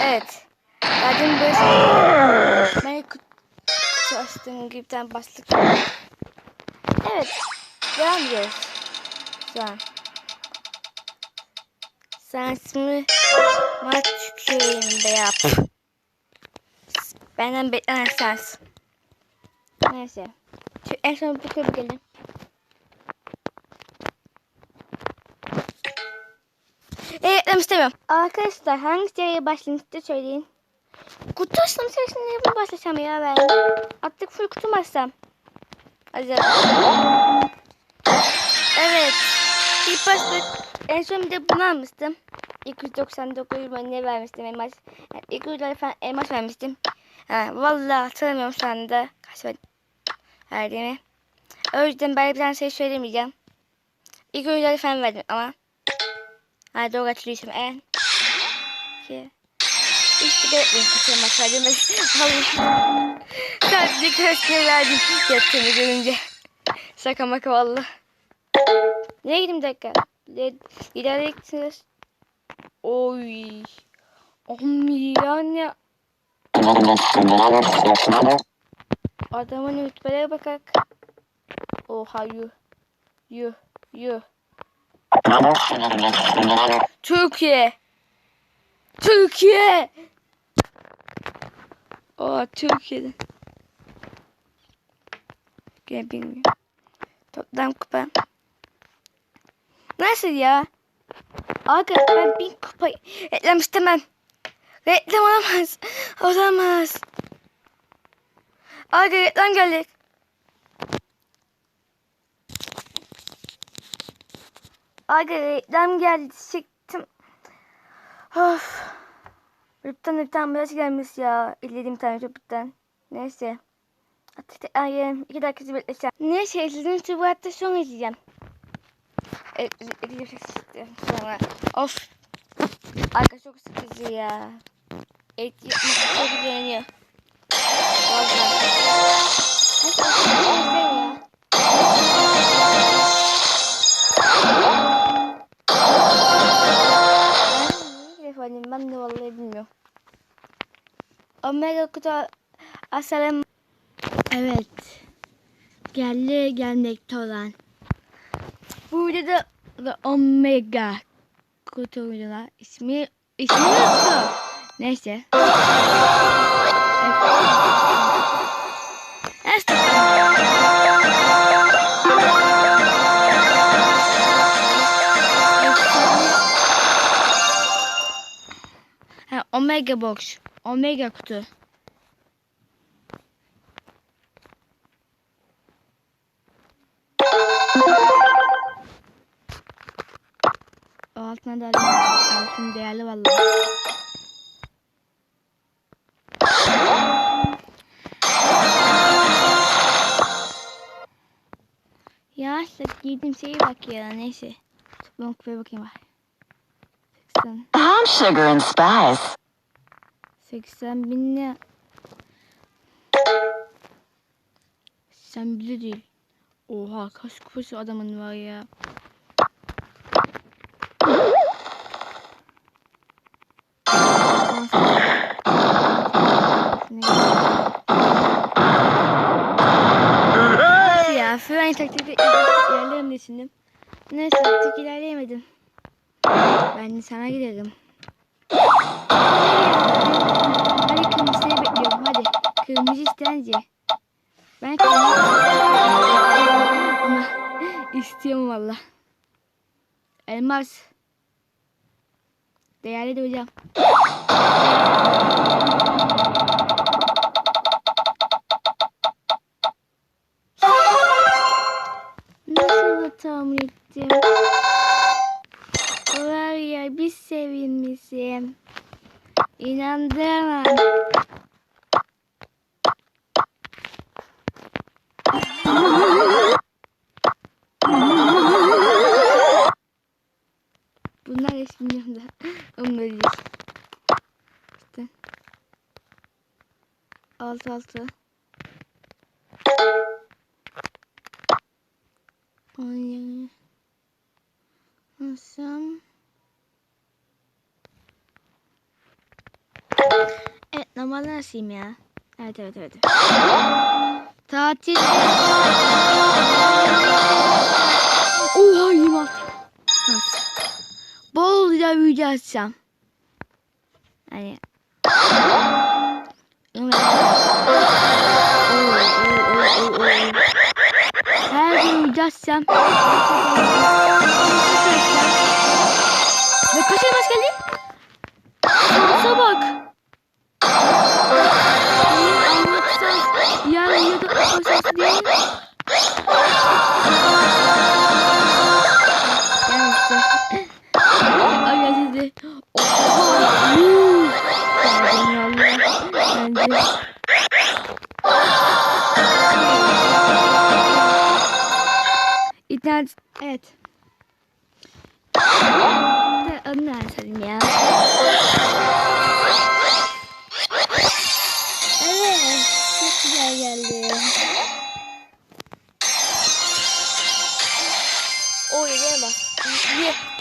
Evet. Zaten böyle şey- ben ilk çalıştığım gibi bir tane başlık. Evet. Devam ediyoruz. Şu an. Sen ismi maç köyünde yap. Benden beklenen sensin. Neyse. Şu en son bu köy gelin. Ben istemiyorum. Arkadaşlar hangi seriye başlayayım size söyleyin. Kutu açılım serisine mi başlasam ya ben? Artık full kutu açsam? Evet. İlk başta en son bir de bunu almıştım. 299 ben ne vermiştim elmas. Yani 200 lira falan elmas vermiştim. Ha, vallahi hatırlamıyorum şu anda kaç ver- verdiğimi. O yüzden ben bir tane şey söylemeyeceğim. 200 lira falan verdim ama. Ha doğru hatırlıyorsam en. Ki. İşte de benim kaçırma maç verdim. Vallahi. Sadece kaçını verdim. Yattığını görünce. Şaka maka valla. Nereye gideyim bir dakika? İleride gittiniz. Oy. Oğlum yani. Adamın rütbelere bakak. Oha yuh. Yuh. Yuh. Türkiye. Türkiye. O Türkiye'de. Gene bilmiyorum. Toplam kupa. Nasıl ya? Aga ben bin kupa reklam istemem. Reklam olamaz. Olamaz. Aga reklam geldi. Aga reklam geldi. Çıktım. Of. YouTube'dan bir tane mesaj gelmiş ya. İzlediğim tane YouTube'dan. Neyse. Artık yiyelim. İki dakika bekleyeceğim. Neyse izlediğim için bu hatta son izleyeceğim. Evet, izleyeceğim sonra. Of. Arka çok sıkıcı ya. Yapmak çok beğeniyor. Omega kutu asalım. Evet. Geldi gelmekte olan. Bu videoda da Omega kutu videolar. İsmi ismi yoktu. Neyse. Omega box. Omega kutu. O altına da altın değerli vallahi. Ya işte giydiğim şeye bak ya neyse. Ben kupaya bakayım bak. 80, Palm sugar and spice. 80 bin ne? Sen bile değil. Oha kaç kupası adamın var ya. Ya? Fren taktikte ilerlerim düşündüm. Neyse artık ilerleyemedim. Ben de sana gidelim. Hadi kırmızıyı bekliyorum hadi. Kırmızı istence. Ben kırmızı istiyorum valla. Elmas. Değerli de hocam. Hiç bilmiyorum da. Onu vereceğiz. İşte. Altı altı. Ay. Nasıl? Normalde nasılayım ya? Evet evet evet. Tatil. Oha yiyeyim artık. Nasıl? Bolca video açacağım. Hani. Evet. Her gün video açacağım. Ve kaç elmas geldi? Şansa bak. Yarın ya da okuyacağız diye. Gelmişti. Bence. İnternet. Evet. Adını anlatayım ya. Evet. Çok güzel geldi. Oy ye bak. Ye.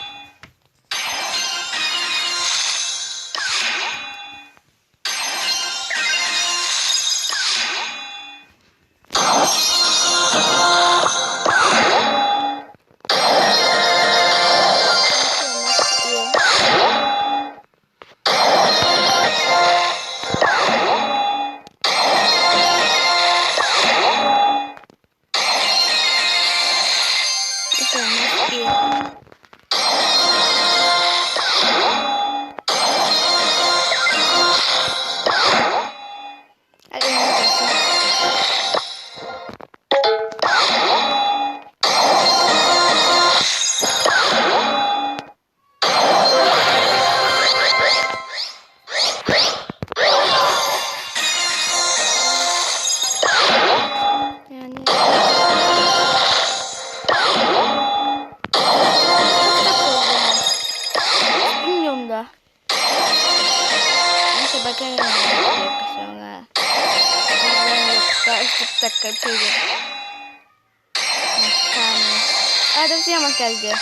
Üç buçuk dakika bir şeydi. Hı, Tamam. Da bir yamak geldi.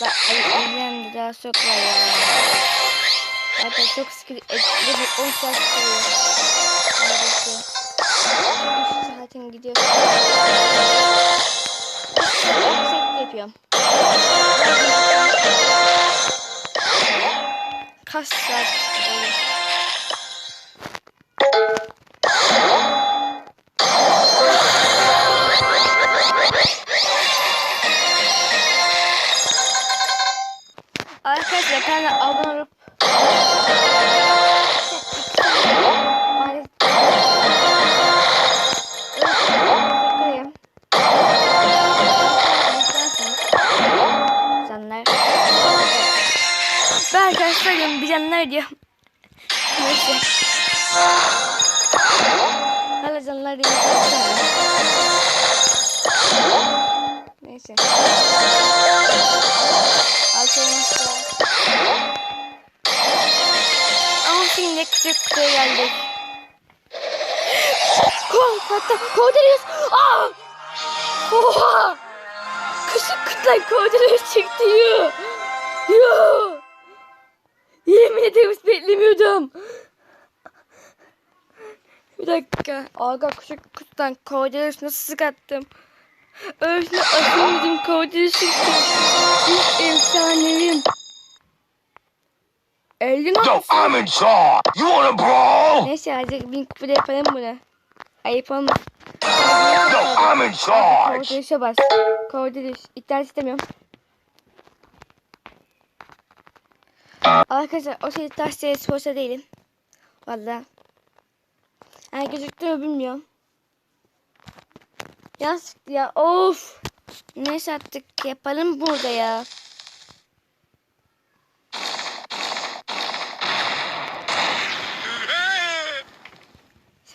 Bak aynen daha çok var ya. Zaten çok sıkıntı. Etkili bir 10 saat sürüyor. Neredeyse. 3 saatin gidiyor. Yüksek yapıyorum. Kaç saat arkadaşlarım bir canlar diyor. Neyse. Hala canlar diyor. Neyse. Arkadaşlar. Ama şimdi küçük kutuya geldik. Kol, hatta Cordelius. Aa! Oha! Küçük kutudan Cordelius çıktı yuh. Yuh! Yemin ederim hiç beklemiyordum. Bir dakika. Aga küçük kutudan Cordelius nasıl sıkattım? Atıyordum Cordelius çıktı. İlk efsanevim. Eldin Yo, olsun. I'm in charge. You wanna brawl? Neyse azıcık bin kupada yapalım bunu. Ayıp olmaz. Yo, I'm in charge. Kordelişe bas. Kordeliş. İnternet istemiyorum. Arkadaşlar o şey taş sayı sporsa değilim. Valla. Yani gözüktü mü bilmiyorum. Ya, ya of. Neyse artık yapalım burada ya.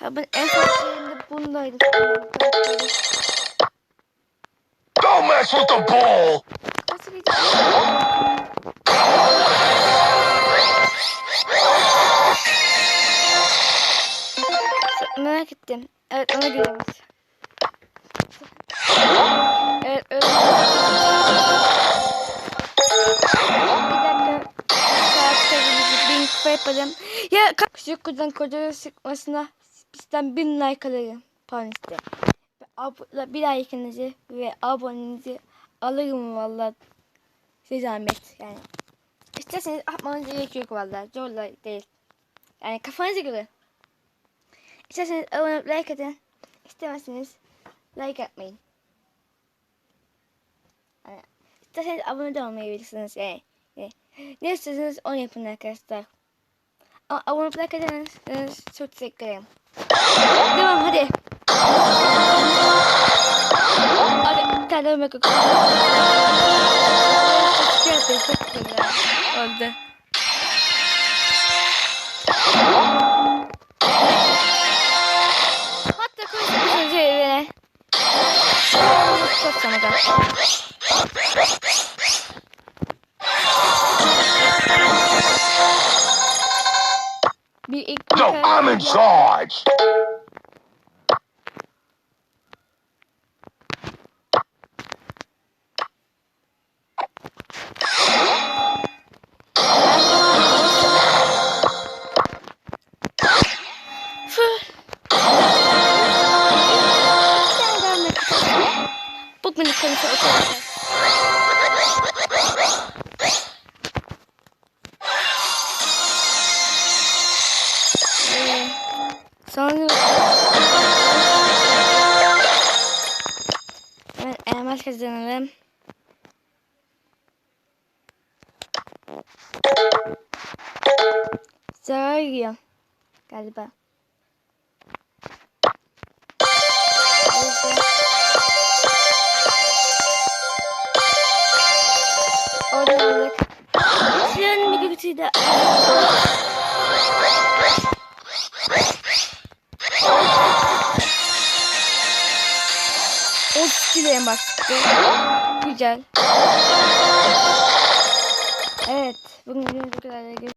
Ben en şeyimde bundaydı. Don't mess with the ball. Ettim. Evet ona gidiyoruz. Evet öyle. Bir dakika. Saat yaparım. Ya ka- küçük kuzen kocası sıkmasına bizden bin like iste. Ve ab- bir like'ınızı ve abonenizi alırım valla. Size zahmet yani. İsterseniz atmanız gerek yok valla. Zorla değil. Yani kafanıza göre. İsterseniz abone olup like atın. İstemezseniz like atmayın. Yani, abone de olmayabilirsiniz. Yani, yani, ne istiyorsanız onu yapın arkadaşlar. Ama abone olup like atarsanız çok teşekkür ederim. Devam hadi. Hadi bir tane. Çok güzel, çok güzel. Oldu. Çok sana da. Bir ilk No, I'm in charge. Sonra Hemen elmas kazanalım. Zarar yiyor galiba. çıktı. Güzel. Evet. Bugün videomuz bu kadar.